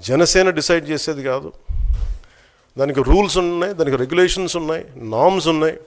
Janasena decide చేసేది కాదు. దానికి రూల్స్ ఉన్నాయి దానికి రెగ్యులేషన్స్ ఉన్నాయి నామ్స్ ఉన్నాయి.